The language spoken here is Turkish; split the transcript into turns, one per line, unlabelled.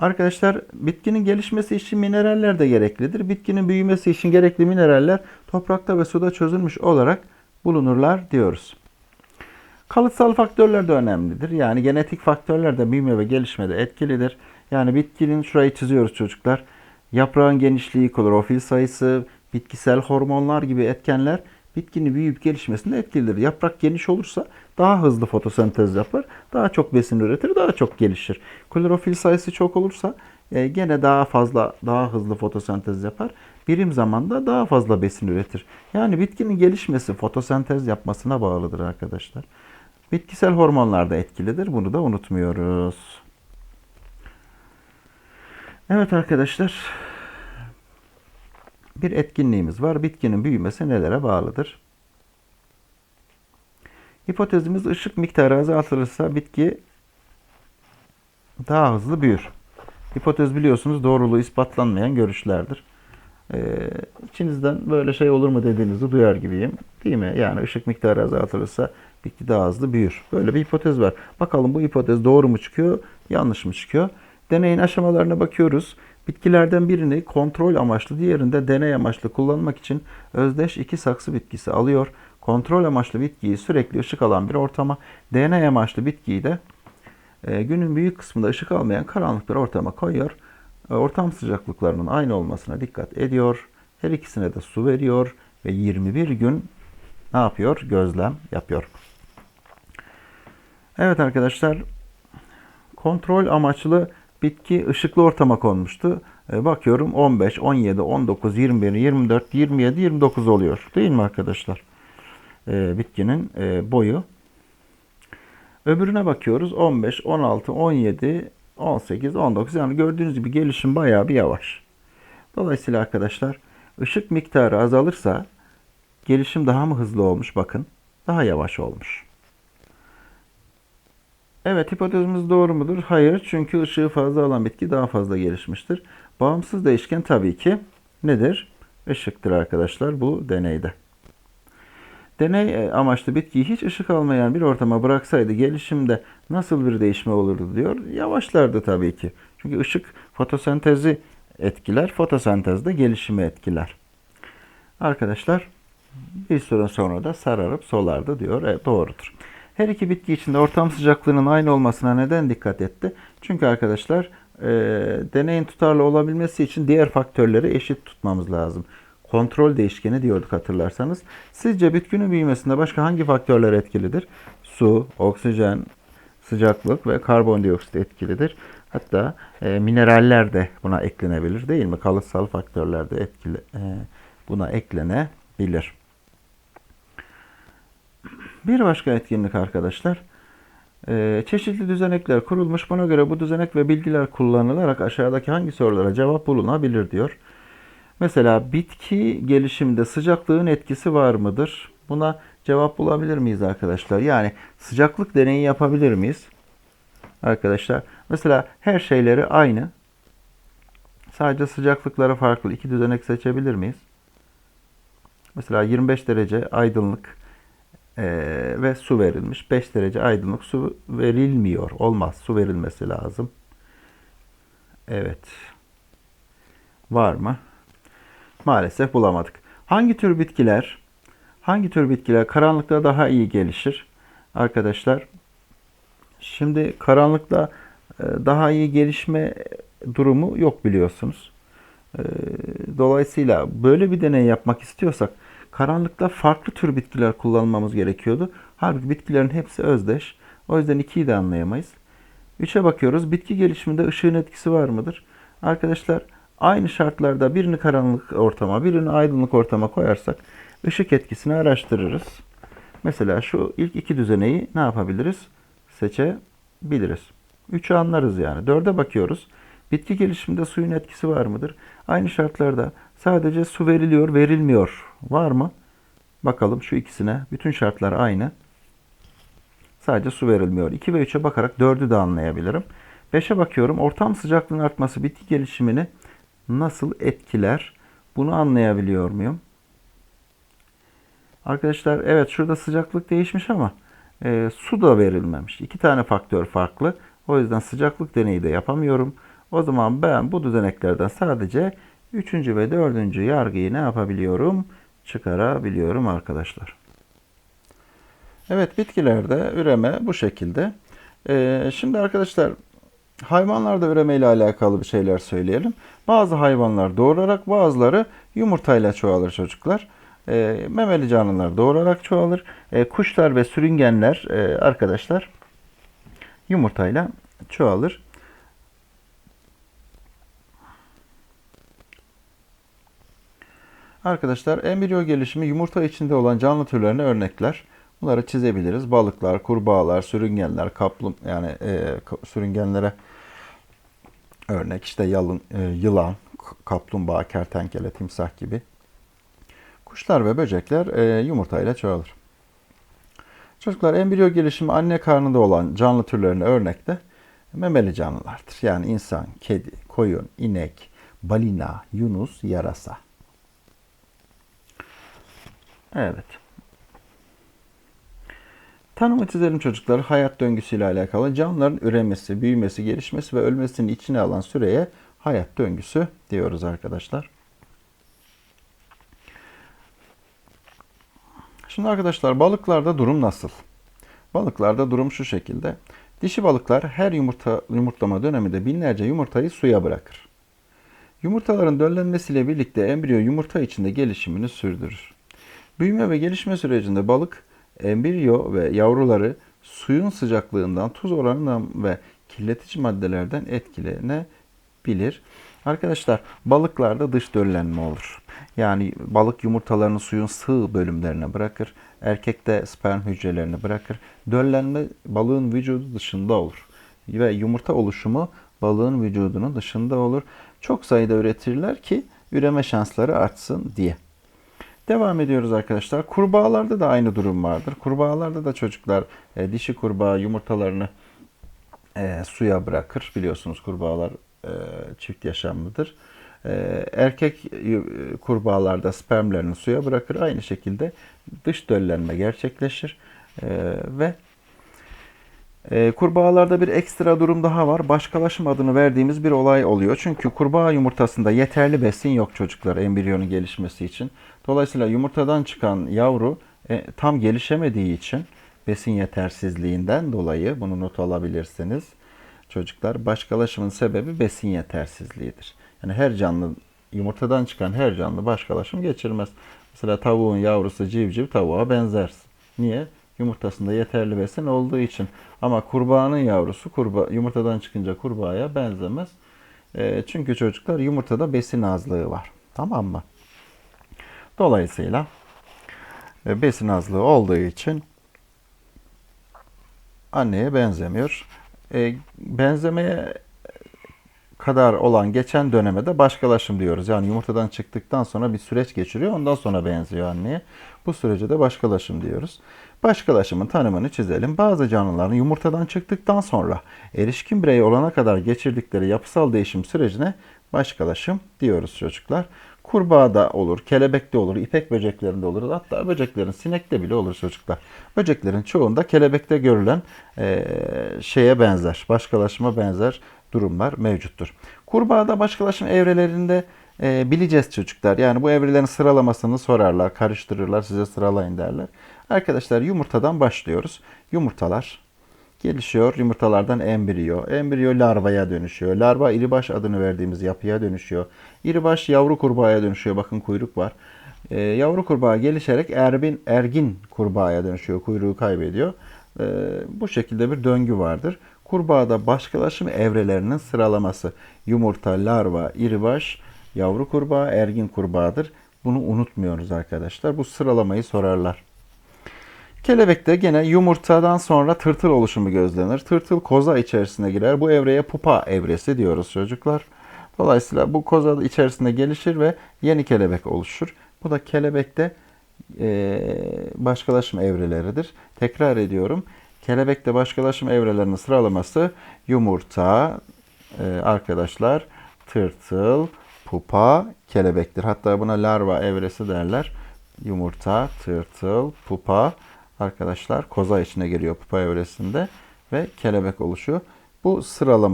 Arkadaşlar bitkinin gelişmesi için mineraller de gereklidir. Bitkinin büyümesi için gerekli mineraller toprakta ve suda çözülmüş olarak bulunurlar diyoruz. Kalıtsal faktörler de önemlidir. Yani genetik faktörler de büyüme ve gelişmede etkilidir. Yani bitkinin şurayı çiziyoruz çocuklar. Yaprağın genişliği, klorofil sayısı, bitkisel hormonlar gibi etkenler bitkinin büyüyüp gelişmesinde etkilidir. Yaprak geniş olursa daha hızlı fotosentez yapar, daha çok besin üretir, daha çok gelişir. Klorofil sayısı çok olursa e, gene daha fazla, daha hızlı fotosentez yapar. Birim zamanda daha fazla besin üretir. Yani bitkinin gelişmesi fotosentez yapmasına bağlıdır arkadaşlar. Bitkisel hormonlar da etkilidir. Bunu da unutmuyoruz. Evet arkadaşlar. Bir etkinliğimiz var. Bitkinin büyümesi nelere bağlıdır? Hipotezimiz ışık miktarı azaltılırsa bitki daha hızlı büyür. Hipotez biliyorsunuz doğruluğu ispatlanmayan görüşlerdir. Ee, içinizden böyle şey olur mu dediğinizi duyar gibiyim. Değil mi? Yani ışık miktarı azaltılırsa bitki daha hızlı büyür. Böyle bir hipotez var. Bakalım bu hipotez doğru mu çıkıyor, yanlış mı çıkıyor? Deneyin aşamalarına bakıyoruz. Bitkilerden birini kontrol amaçlı, diğerinde deney amaçlı kullanmak için özdeş iki saksı bitkisi alıyor. Kontrol amaçlı bitkiyi sürekli ışık alan bir ortama, deney amaçlı bitkiyi de e, günün büyük kısmında ışık almayan karanlık bir ortama koyuyor. E, ortam sıcaklıklarının aynı olmasına dikkat ediyor. Her ikisine de su veriyor ve 21 gün ne yapıyor? Gözlem yapıyor. Evet arkadaşlar, kontrol amaçlı bitki ışıklı ortama konmuştu. E, bakıyorum 15, 17, 19, 21, 24, 27, 29 oluyor. Değil mi arkadaşlar? E, bitkinin e, boyu. Öbürüne bakıyoruz 15, 16, 17, 18, 19. Yani gördüğünüz gibi gelişim bayağı bir yavaş. Dolayısıyla arkadaşlar ışık miktarı azalırsa gelişim daha mı hızlı olmuş? Bakın daha yavaş olmuş. Evet hipotezimiz doğru mudur? Hayır. Çünkü ışığı fazla alan bitki daha fazla gelişmiştir. Bağımsız değişken tabii ki nedir? Işıktır arkadaşlar bu deneyde. Deney e, amaçlı bitkiyi hiç ışık almayan bir ortama bıraksaydı gelişimde nasıl bir değişme olurdu diyor. Yavaşlardı tabii ki. Çünkü ışık fotosentezi etkiler, fotosentez de gelişimi etkiler. Arkadaşlar bir süre sonra da sararıp solardı diyor. E, doğrudur. Her iki bitki içinde ortam sıcaklığının aynı olmasına neden dikkat etti? Çünkü arkadaşlar e, deneyin tutarlı olabilmesi için diğer faktörleri eşit tutmamız lazım. Kontrol değişkeni diyorduk hatırlarsanız. Sizce bitkinin büyümesinde başka hangi faktörler etkilidir? Su, oksijen, sıcaklık ve karbondioksit etkilidir. Hatta e, mineraller de buna eklenebilir değil mi? Kalıtsal faktörler de etkili, e, buna eklenebilir. Bir başka etkinlik arkadaşlar. Ee, çeşitli düzenekler kurulmuş. Buna göre bu düzenek ve bilgiler kullanılarak aşağıdaki hangi sorulara cevap bulunabilir diyor. Mesela bitki gelişiminde sıcaklığın etkisi var mıdır? Buna cevap bulabilir miyiz arkadaşlar? Yani sıcaklık deneyi yapabilir miyiz? Arkadaşlar mesela her şeyleri aynı. Sadece sıcaklıkları farklı iki düzenek seçebilir miyiz? Mesela 25 derece aydınlık e, ve su verilmiş. 5 derece aydınlık su verilmiyor. Olmaz. Su verilmesi lazım. Evet. Var mı? Maalesef bulamadık. Hangi tür bitkiler hangi tür bitkiler karanlıkta daha iyi gelişir? Arkadaşlar şimdi karanlıkta e, daha iyi gelişme durumu yok biliyorsunuz. E, dolayısıyla böyle bir deney yapmak istiyorsak karanlıkta farklı tür bitkiler kullanmamız gerekiyordu. Halbuki bitkilerin hepsi özdeş. O yüzden 2'yi de anlayamayız. 3'e bakıyoruz. Bitki gelişiminde ışığın etkisi var mıdır? Arkadaşlar aynı şartlarda birini karanlık ortama, birini aydınlık ortama koyarsak ışık etkisini araştırırız. Mesela şu ilk iki düzeneyi ne yapabiliriz? Seçebiliriz. 3'ü anlarız yani. 4'e bakıyoruz. Bitki gelişiminde suyun etkisi var mıdır? Aynı şartlarda sadece su veriliyor, verilmiyor. Var mı? Bakalım şu ikisine. Bütün şartlar aynı. Sadece su verilmiyor. 2 ve 3'e bakarak 4'ü de anlayabilirim. 5'e bakıyorum. Ortam sıcaklığının artması bitki gelişimini nasıl etkiler? Bunu anlayabiliyor muyum? Arkadaşlar evet şurada sıcaklık değişmiş ama e, su da verilmemiş. İki tane faktör farklı. O yüzden sıcaklık deneyi de yapamıyorum. O zaman ben bu düzeneklerden sadece üçüncü ve dördüncü yargıyı ne yapabiliyorum? Çıkarabiliyorum arkadaşlar. Evet bitkilerde üreme bu şekilde. Ee, şimdi arkadaşlar hayvanlarda üreme ile alakalı bir şeyler söyleyelim. Bazı hayvanlar doğurarak bazıları yumurtayla çoğalır çocuklar. Ee, memeli canlılar doğurarak çoğalır. Ee, kuşlar ve sürüngenler e, arkadaşlar yumurtayla çoğalır. Arkadaşlar embriyo gelişimi yumurta içinde olan canlı türlerine örnekler. Bunları çizebiliriz. Balıklar, kurbağalar, sürüngenler, kaplum yani e, sürüngenlere örnek işte yalın, e, yılan, kaplumbağa, kertenkele, timsah gibi. Kuşlar ve böcekler e, yumurtayla çoğalır. Çocuklar embriyo gelişimi anne karnında olan canlı türlerine örnek de memeli canlılardır. Yani insan, kedi, koyun, inek, balina, yunus, yarasa. Evet. Tanımı çizelim çocuklar. Hayat döngüsüyle alakalı canlıların üremesi, büyümesi, gelişmesi ve ölmesini içine alan süreye hayat döngüsü diyoruz arkadaşlar. Şimdi arkadaşlar balıklarda durum nasıl? Balıklarda durum şu şekilde. Dişi balıklar her yumurta yumurtlama döneminde binlerce yumurtayı suya bırakır. Yumurtaların döllenmesiyle birlikte embriyo yumurta içinde gelişimini sürdürür. Büyüme ve gelişme sürecinde balık, embriyo ve yavruları suyun sıcaklığından, tuz oranından ve kirletici maddelerden etkilenebilir. Arkadaşlar balıklarda dış döllenme olur. Yani balık yumurtalarını suyun sığ bölümlerine bırakır. Erkek de sperm hücrelerini bırakır. Döllenme balığın vücudu dışında olur. Ve yumurta oluşumu balığın vücudunun dışında olur. Çok sayıda üretirler ki üreme şansları artsın diye. Devam ediyoruz arkadaşlar. Kurbağalarda da aynı durum vardır. Kurbağalarda da çocuklar e, dişi kurbağa yumurtalarını e, suya bırakır. Biliyorsunuz kurbağalar e, çift yaşamlıdır. E, erkek e, kurbağalarda spermlerini suya bırakır. Aynı şekilde dış döllenme gerçekleşir. E, ve e, kurbağalarda bir ekstra durum daha var. Başkalaşım adını verdiğimiz bir olay oluyor. Çünkü kurbağa yumurtasında yeterli besin yok çocuklar embriyonun gelişmesi için. Dolayısıyla yumurtadan çıkan yavru e, tam gelişemediği için besin yetersizliğinden dolayı bunu not alabilirsiniz. Çocuklar başkalaşımın sebebi besin yetersizliğidir. Yani her canlı yumurtadan çıkan her canlı başkalaşım geçirmez. Mesela tavuğun yavrusu civciv tavuğa benzer. Niye? Yumurtasında yeterli besin olduğu için. Ama kurbağanın yavrusu kurba, yumurtadan çıkınca kurbağaya benzemez. E, çünkü çocuklar yumurtada besin azlığı var. Tamam mı? Dolayısıyla e, besin azlığı olduğu için anneye benzemiyor. E, benzemeye kadar olan geçen döneme de başkalaşım diyoruz. Yani yumurtadan çıktıktan sonra bir süreç geçiriyor. Ondan sonra benziyor anneye. Bu sürece de başkalaşım diyoruz. Başkalaşımın tanımını çizelim. Bazı canlıların yumurtadan çıktıktan sonra erişkin birey olana kadar geçirdikleri yapısal değişim sürecine başkalaşım diyoruz çocuklar. Kurbağada olur, kelebekte olur, ipek böceklerinde olur. Hatta böceklerin sinekte bile olur çocuklar. Böceklerin çoğunda kelebekte görülen e, şeye benzer, başkalaşıma benzer durumlar mevcuttur. Kurbağada başkalaşım evrelerinde e, bileceğiz çocuklar. Yani bu evrelerin sıralamasını sorarlar, karıştırırlar, size sıralayın derler. Arkadaşlar yumurtadan başlıyoruz. Yumurtalar gelişiyor. Yumurtalardan embriyo. Embriyo larvaya dönüşüyor. Larva iribaş adını verdiğimiz yapıya dönüşüyor. İribaş yavru kurbağaya dönüşüyor. Bakın kuyruk var. Ee, yavru kurbağa gelişerek erbin, ergin kurbağaya dönüşüyor. Kuyruğu kaybediyor. Ee, bu şekilde bir döngü vardır. Kurbağada başkalaşım evrelerinin sıralaması. Yumurta, larva, iribaş, yavru kurbağa, ergin kurbağadır. Bunu unutmuyoruz arkadaşlar. Bu sıralamayı sorarlar. Kelebekte gene yumurtadan sonra tırtıl oluşumu gözlenir. Tırtıl koza içerisine girer. Bu evreye pupa evresi diyoruz çocuklar. Dolayısıyla bu koza içerisinde gelişir ve yeni kelebek oluşur. Bu da kelebekte e, başkalaşım evreleridir. Tekrar ediyorum. Kelebekte başkalaşım evrelerinin sıralaması yumurta, e, arkadaşlar, tırtıl, pupa, kelebektir. Hatta buna larva evresi derler. Yumurta, tırtıl, pupa, arkadaşlar koza içine giriyor pupa evresinde ve kelebek oluşuyor. Bu sıralama